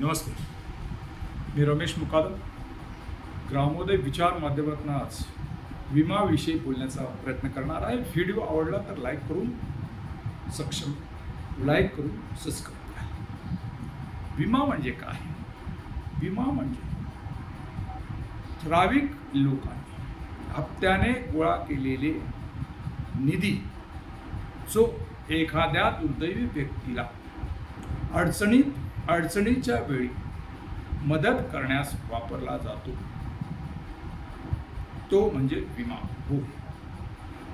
नमस्ते. मी रमेश मुकादम. ग्रामोदय विचार माध्यमातून आज विमाविषयी बोलण्याचा प्रयत्न करणार आहे. व्हिडिओ आवडला तर लाईक करून सक्षम लाईक करून सबस्क्राईब करा. विमा म्हणजे काय? विमा म्हणजे ठराविक लोकांनी हप्त्याने गोळा केलेले निधी जो एखाद्या दुर्दैवी व्यक्तीला अडचणीत अडचणीच्या वेळी मदत करण्यास वापरला जातो. तो म्हणजे विमा हो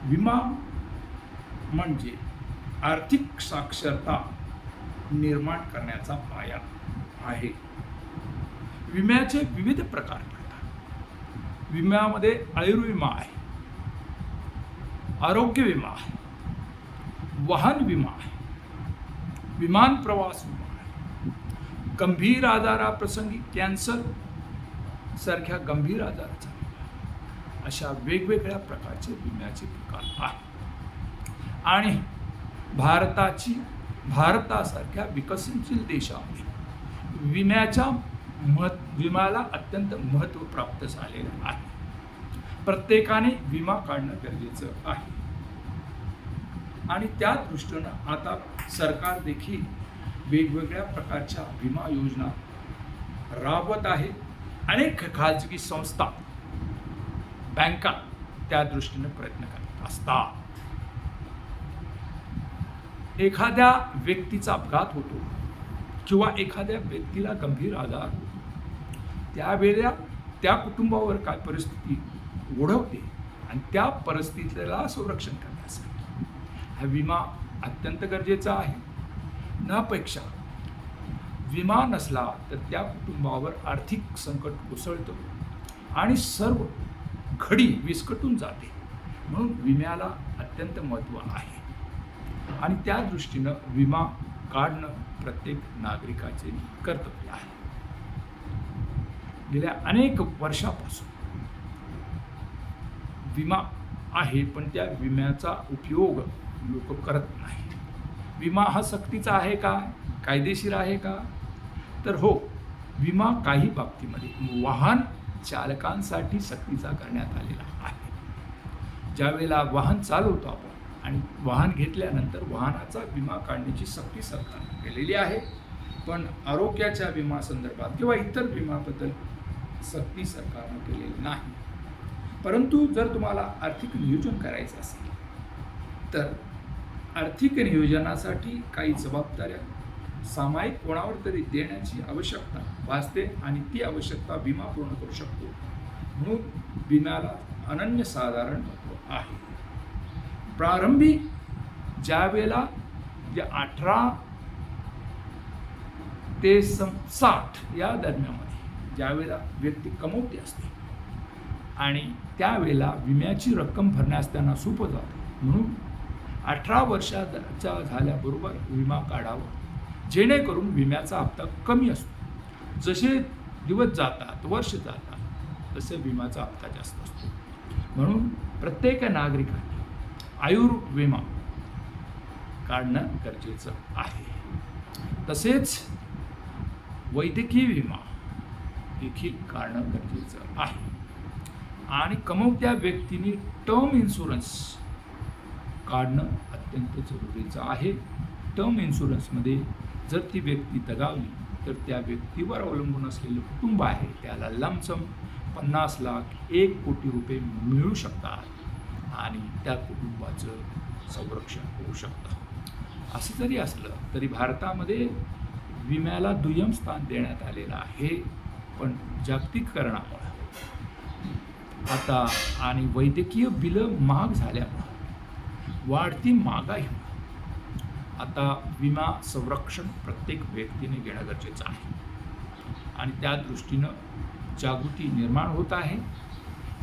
विमा म्हणजे आर्थिक साक्षरता निर्माण करण्याचा पाया आहे. विम्याचे विविध प्रकार पडतात विम्यामध्ये आयुर्विमा आहे. आरोग्य विमा आहे. वाहन विमा आहे. विमान प्रवास विमा गंभीर आजाराप्रसंगी कॅन्सर सारख्या गंभीर आजाराचा अशा वेगवेगळ्या प्रकारचे विम्याचे प्रकार आहेत. आणि भारताची भारतासारख्या विकसनशील देशामध्ये विम्याच्या महत् विम्याला अत्यंत महत्त्व प्राप्त झालेलं आहे. प्रत्येकाने विमा काढणं गरजेचं आहे. आणि त्या दृष्टीनं आता सरकार देखील वेगवेगळ्या प्रकारच्या विमा योजना राबवत आहे. अनेक खाजगी संस्था बँका त्या दृष्टीने प्रयत्न करत असतात. एखाद्या व्यक्तीचा अपघात होतो किंवा एखाद्या व्यक्तीला गंभीर आजार होतो त्यावेळेला त्या कुटुंबावर काय परिस्थिती ओढवते आणि त्या परिस्थितीला संरक्षण करण्यासाठी हा विमा अत्यंत गरजेचा आहे. नापेक्षा विमा नसला तर त्या कुटुंबावर आर्थिक संकट कोसळतं आणि सर्व घडी विस्कटून जाते. म्हणून विम्याला अत्यंत महत्त्व आहे. आणि त्या दृष्टीनं विमा काढणं प्रत्येक नागरिकाचे कर्तव्य आहे. गेल्या अनेक वर्षापासून विमा आहे पण त्या विम्याचा उपयोग लोक करत नाही विमा हा सक्तीचा आहे का? कायदेशीर आहे का? तर हो विमा काही बाबतीमध्ये वाहन चालकांसाठी सक्तीचा करण्यात आलेला आहे. ज्यावेळेला वाहन चालवतो आपण आणि वाहन घेतल्यानंतर वाहनाचा विमा काढण्याची सक्ती सरकारने केलेली आहे पण आरोग्याच्या विमा संदर्भात किंवा इतर विमाबद्दल सक्ती सरकारनं केलेली नाही. परंतु जर तुम्हाला आर्थिक नियोजन करायचं असेल तर आर्थिक नियोजनासाठी काही जबाबदाऱ्या. सामायिक कोणावर तरी देण्याची आवश्यकता भासते आणि ती आवश्यकता विमा पूर्ण करू शकतो. म्हणून विम्याला अनन्यसाधारण महत्त्व आहे. प्रारंभी ज्या वेळेला जे म्हणजे अठरा ते सम साठ या दरम्यानमध्ये ज्यावेळेला व्यक्ती कमवते असते आणि त्यावेळेला विम्याची रक्कम भरण्यास त्यांना सोपं जातं. म्हणून अठरा वर्षाचा झाल्याबरोबर विमा काढावा. जेणेकरून विम्याचा हप्ता कमी असतो. जसे दिवस जातात वर्ष जातात तसे विम्याचा हप्ता जास्त असतो. म्हणून प्रत्येक नागरिकाने आयुर्विमा काढणं गरजेचं आहे. तसेच वैद्यकीय विमा देखील काढणं गरजेचं आहे. आणि कमवत्या व्यक्तीने टर्म इन्शुरन्स काढणं अत्यंत जरुरीचं आहे. टर्म इन्शुरन्समध्ये जर ती व्यक्ती दगावली तर त्या व्यक्तीवर अवलंबून असलेलं कुटुंब आहे त्याला लमसम पन्नास लाख एक कोटी रुपये मिळू शकतात आणि त्या कुटुंबाचं संरक्षण होऊ शकतं. असं जरी असलं तरी भारतामध्ये विम्याला दुय्यम स्थान देण्यात आलेलं आहे. पण जागतिकीकरणामुळं आता आणि वैद्यकीय बिलं महाग झाल्यामुळं. वाढती महागाई. आता विमा संरक्षण प्रत्येक व्यक्तीने घेणं गरजेचं आहे. आणि त्या दृष्टीनं जागृती निर्माण होत आहे.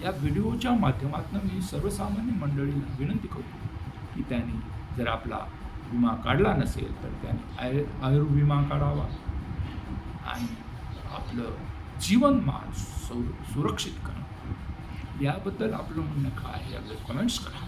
या व्हिडिओच्या माध्यमातून मी सर्वसामान्य मंडळींना विनंती करतो की त्यांनी जर आपला विमा काढला नसेल तर त्यांनी आय आयुर्विमा काढावा आणि आपलं जीवनमान सौ सुरक्षित करणं याबद्दल आपलं म्हणणं काय आहे याबद्दल कमेंट्स करा.